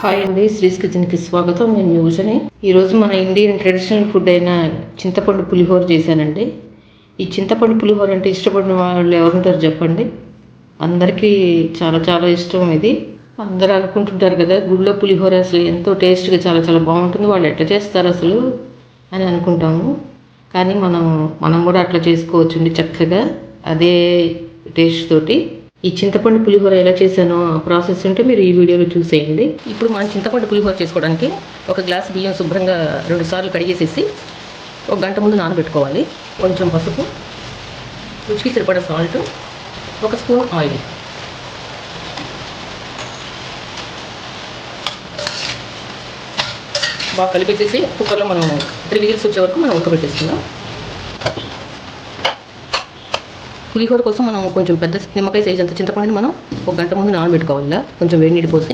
Hi అండి శ్రీస్ కిచెన్కి స్వాగతం. నేను యూజని. ఈరోజు మన ఇండియన్ ట్రెడిషనల్ ఫుడ్ అయిన చింతపండు పులిహోర చేశానండి. ఈ చింతపండు పులిహోర అంటే ఇష్టపడిన వాళ్ళు ఎవరుంటారు చెప్పండి? అందరికీ చాలా చాలా ఇష్టం ఇది. అందరూ అనుకుంటుంటారు కదా గుళ్ళ పులిహోర అసలు ఎంతో టేస్ట్గా చాలా చాలా బాగుంటుంది వాళ్ళు ఎట్లా చేస్తారు అసలు అని అనుకుంటాము. కానీ మనం మనం కూడా అట్లా చేసుకోవచ్చండి చక్కగా అదే టేస్ట్ తోటి. ఈ చింతపండు పులిహోర ఎలా చేశానో ప్రాసెస్ ఉంటే మీరు ఈ వీడియోలో చూసేయండి. ఇప్పుడు మనం చింతపండు పులిహోర చేసుకోవడానికి ఒక గ్లాస్ బియ్యం శుభ్రంగా రెండు సార్లు కడిగేసేసి ఒక గంట ముందు నానబెట్టుకోవాలి. కొంచెం పసుపు రుచికి సరిపడా సాల్ట్ ఒక స్పూన్ ఆయిల్. బాగా కలిపేసేసి కుక్కర్లో మనం త్రీ విజిల్స్ వచ్చే వరకు మనం ఉడకబెట్టేసుకుందాం పులిహోర కోసం మనం కొంచెం పెద్ద నిమ్మకాయ సైజ్ అంత చింతపండుని మనం ఒక గంట ముందు నానబెట్టుకోవాలి కొంచెం వేడి నీటి పోసి.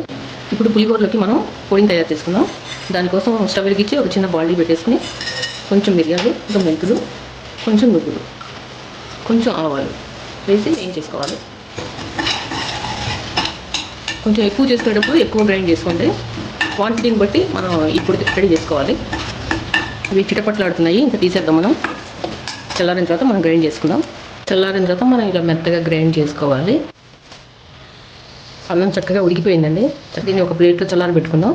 ఇప్పుడు పులిహోరలోకి మనం పొడిని తయారు చేసుకుందాం. దానికోసం స్టవ్ వెలిగించి ఒక చిన్న బాడీ పెట్టేసుకుని కొంచెం మిరియాలు ఇంకా మెంతులు కొంచెం నువ్వులు కొంచెం ఆవాలు వేసి ఏం చేసుకోవాలి? కొంచెం ఎక్కువ చేసుకునేటప్పుడు ఎక్కువ గ్రైండ్ చేసుకోండి. క్వాంటిటీని బట్టి మనం ఇప్పుడు రెడీ చేసుకోవాలి. ఇవి చిటపట్లాడుతున్నాయి. ఇంకా తీసేద్దాం మనం. చల్లారిన తర్వాత మనం గ్రైండ్ చేసుకుందాం. చల్లారిన తర్వాత మనం ఇలా మెత్తగా గ్రైండ్ చేసుకోవాలి. అన్నం చక్కగా ఉడికిపోయిందండి. దీన్ని ఒక ప్లేట్లో చల్లారి పెట్టుకుందాం.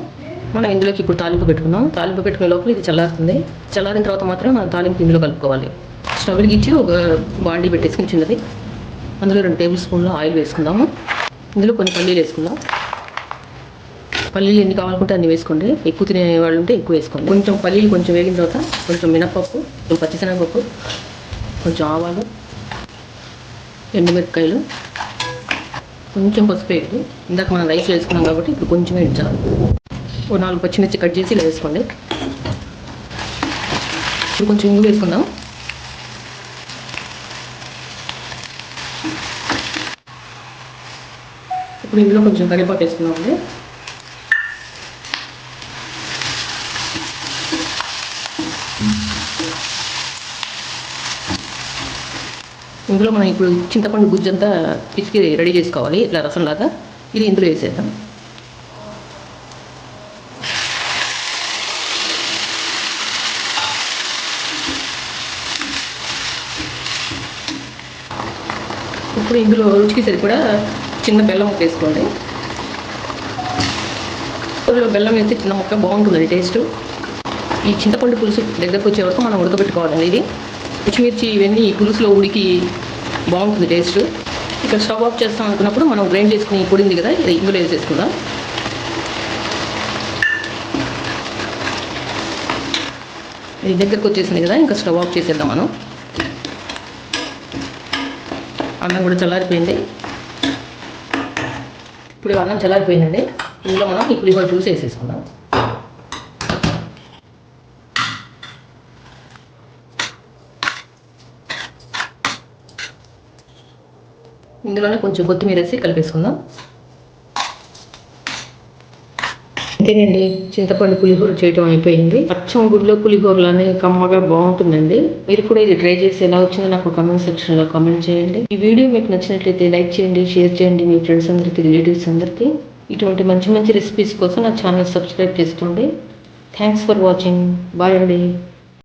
మనం ఇందులోకి ఇప్పుడు తాలింపు పెట్టుకుందాం. తాలింపు పెట్టుకునే లోపల ఇది చల్లారుతుంది. చల్లారిన తర్వాత మాత్రం మనం తాలింపు ఇందులో కలుపుకోవాలి. స్టవ్ గిచ్చి ఒక బాండీ పెట్టేసుకుని చిన్నది. అందులో రెండు టేబుల్ స్పూన్లు ఆయిల్ వేసుకుందాము. ఇందులో కొన్ని పల్లీలు వేసుకుందాం. పల్లీలు ఎన్ని కావాలనుకుంటే అన్ని వేసుకోండి. ఎక్కువ తినే వాళ్ళు ఉంటే ఎక్కువ వేసుకోండి. కొంచెం పల్లీలు కొంచెం వేగిన తర్వాత కొంచెం మినపప్పు కొంచెం పచ్చిశనగపప్పు కొంచెం ఆవాలు ఎండుమిరపకాయలు కొంచెం పసుపు వేయండి ఇందాక మనం రైస్ వేసుకున్నాం కాబట్టి ఇప్పుడు కొంచెం వేయించాలి ఓ నాలుగు పచ్చిమిర్చి కట్ చేసి ఇలా వేసుకోండి. ఇప్పుడు కొంచెం ఇంగు వేసుకుందాం. ఇప్పుడు ఇందులో కొంచెం కరివేపాకు వేసుకుందామండి ఇందులో మనం ఇప్పుడు చింతపండు గుజ్జంతా పిసికి రెడీ చేసుకోవాలి ఇట్లా రసంలాగా. ఇది ఇందులో వేసేద్దాం. ఇప్పుడు ఇందులో రుచికి సరిపడా చిన్న బెల్లం ముక్క వేసుకోండి. ఇందులో బెల్లం వేస్తే చిన్న ముక్క బాగుంటుంది టేస్ట్. ఈ చింతపండు పులుసు దగ్గరకు వచ్చే వరకు మనం ఉడకబెట్టుకోవాలండి ఇది. పచ్చిమిర్చి ఇవన్నీ పులుసులో ఉడికి బాగుంటుంది టేస్ట్. ఇక్కడ స్టవ్ ఆఫ్ చేస్తాం అనుకున్నప్పుడు మనం గ్రైండ్ చేసుకుని పొడింది కదా ఇది ఇందులో వేసేసుకుందాం. ఇది దగ్గరకు వచ్చేసింది కదా ఇంకా స్టవ్ ఆఫ్ చేసేద్దాం మనం. అన్నం కూడా చల్లారిపోయింది. ఇప్పుడు అన్నం చల్లారిపోయిందండి. ఇందులో మనం ఈ ఇవాళ జ్యూస్ వేసేసుకుందాం. ఇందులోనే కొంచెం కొత్తిమీర వేసి కలిపేసుకుందాం. అంతేనండి చింతపండు పులిహోర చేయటం అయిపోయింది. అచ్చం గుడిలో పులిహోరలోనే కమ్మగా బాగుంటుందండి. మీరు కూడా ఇది ట్రై చేసి ఎలా వచ్చిందో నాకు కమెంట్ సెక్షన్లో కామెంట్ చేయండి. ఈ వీడియో మీకు నచ్చినట్లయితే లైక్ చేయండి షేర్ చేయండి మీ ఫ్రెండ్స్ అందరికీ రిలేటివ్స్ అందరికీ. ఇటువంటి మంచి మంచి రెసిపీస్ కోసం నా ఛానల్ సబ్స్క్రైబ్ చేసుకోండి. థ్యాంక్స్ ఫర్ వాచింగ్ బాయ్ అండి.